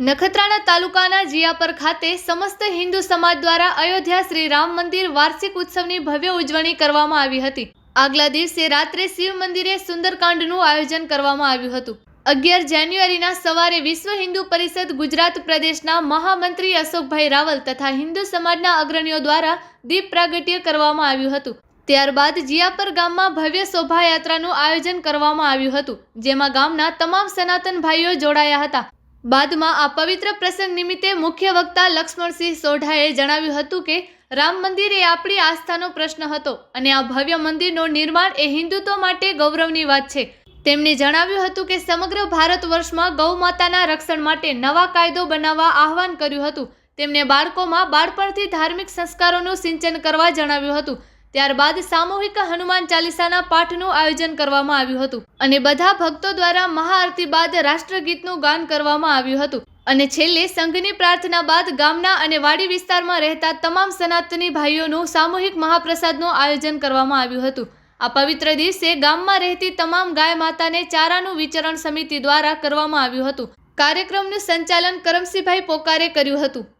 નખત્રાણા તાલુકાના જીયાપર ખાતે સમસ્ત હિન્દુ સમાજ દ્વારા અયોધ્યા શ્રી રામ મંદિર વાર્ષિક ઉત્સવની ભવ્ય ઉજવણી કરવામાં આવી હતી. આગલા દિવસે રાત્રે શિવ મંદિરે સુંદરકાંડનું આયોજન કરવામાં આવ્યું હતું. અગિયાર જાન્યુઆરીના સવારે વિશ્વ હિન્દુ પરિષદ ગુજરાત પ્રદેશના મહામંત્રી અશોકભાઈ રાવલ તથા હિન્દુ સમાજના અગ્રણીઓ દ્વારા દીપ પ્રાગટ્ય કરવામાં આવ્યું હતું. ત્યારબાદ જીયાપર ગામમાં ભવ્ય શોભાયાત્રાનું આયોજન કરવામાં આવ્યું હતું, જેમાં ગામના તમામ સનાતન ભાઈઓ જોડાયા હતા. બાદમાં આ પવિત્ર પ્રસંગ નિમિત્તે મુખ્ય વક્તા લક્ષ્મણસિંહ સોઢાએ જણાવ્યું હતું કે, રામ મંદિર એ આપણી આસ્થાનો પ્રશ્ન હતો અને આ ભવ્ય મંદિરનું નિર્માણ એ હિન્દુત્વ માટે ગૌરવની વાત છે. તેમણે જણાવ્યું હતું કે, સમગ્ર ભારત વર્ષમાં ગૌ માતાના રક્ષણ માટે નવા કાયદો બનાવવા આહવાન કર્યું હતું. તેમણે બાળકોમાં બાળપણથી ધાર્મિક સંસ્કારોનું સિંચન કરવા જણાવ્યું હતું. ત્યારબાદ સામૂહિક હનુમાન ચાલીસાના પાઠનું આયોજન કરવામાં આવ્યું હતું અને બધા ભક્તો દ્વારા મહાઆરતી બાદ રાષ્ટ્રગીતનું ગાન કરવામાં આવ્યું હતું. અને છેલ્લે સંઘની પ્રાર્થના બાદ ગામના અને વાડી વિસ્તારમાં રહેતા તમામ સનાતની ભાઈઓનું સામૂહિક મહાપ્રસાદનું આયોજન કરવામાં આવ્યું હતું. આ પવિત્ર દિવસે ગામમાં રહેતી તમામ ગાય માતાને ચારાનું વિચરણ સમિતિ દ્વારા કરવામાં આવ્યું હતું. કાર્યક્રમનું સંચાલન કરમસિંહભાઈ પોકારે કર્યું હતું.